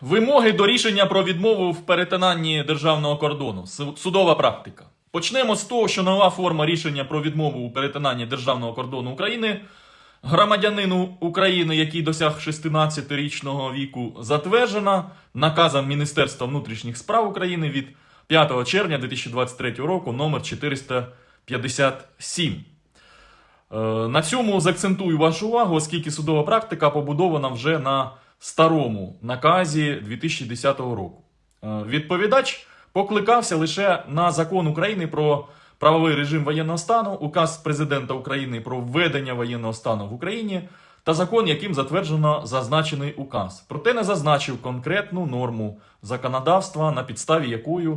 Вимоги до рішення про відмову в перетинанні державного кордону. Судова практика. Почнемо з того, що нова форма рішення про відмову у перетинанні державного кордону України громадянину України, який досяг 16-річного віку, затверджена наказом Міністерства внутрішніх справ України від 5 червня 2023 року номер 457. Е, На цьому заакцентую вашу увагу, оскільки судова практика побудована вже на старому наказі 2010 року. Е, Відповідач покликався лише на закон України про правовий режим воєнного стану, указ президента України про введення воєнного стану в Україні та закон, яким затверджено зазначений указ. Проте не зазначив конкретну норму законодавства, на підставі якої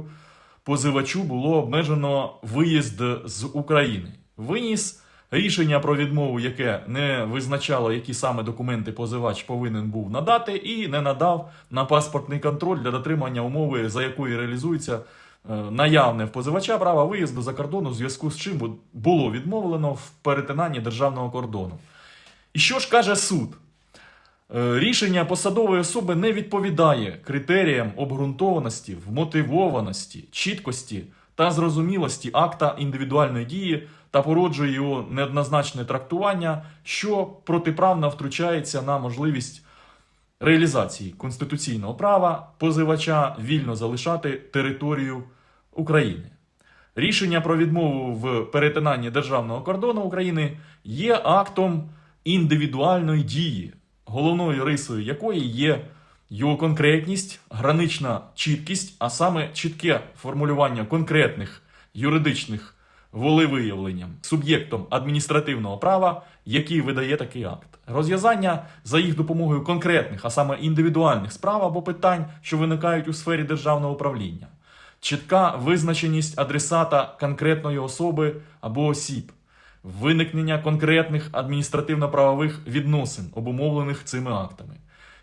позивачу було обмежено виїзд з України. Виніс рішення про відмову, яке не визначало, які саме документи позивач повинен був надати, і не надав на паспортний контроль для дотримання умови, за якою реалізується е, наявне в позивача право виїзду за кордон, у зв'язку з чим було відмовлено в перетинанні державного кордону. І що ж каже суд? Е, Рішення посадової особи не відповідає критеріям обґрунтованості, вмотивованості, чіткості та зрозумілості акта індивідуальної дії та породжує його неоднозначне трактування, що протиправно втручається на можливість реалізації конституційного права позивача вільно залишати територію України. Рішення про відмову в перетинанні державного кордону України є актом індивідуальної дії, головною рисою якої є його конкретність, гранична чіткість, а саме чітке формулювання конкретних юридичних волевиявленням суб'єктом адміністративного права, який видає такий акт. Розв'язання за їх допомогою конкретних, а саме індивідуальних справ або питань, що виникають у сфері державного управління. Чітка визначеність адресата конкретної особи або осіб, виникнення конкретних адміністративно-правових відносин, обумовлених цими актами,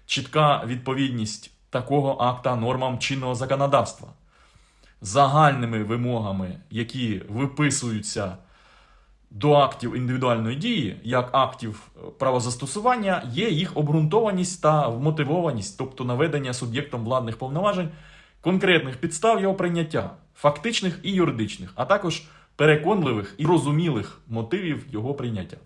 чітка відповідність такого акта нормам чинного законодавства, загальними вимогами, які виписуються до актів індивідуальної дії, як актів е, правозастосування, є їх обґрунтованість та вмотивованість, тобто наведення суб'єктом владних повноважень конкретних підстав його прийняття, фактичних і юридичних, а також переконливих і розумілих мотивів його прийняття.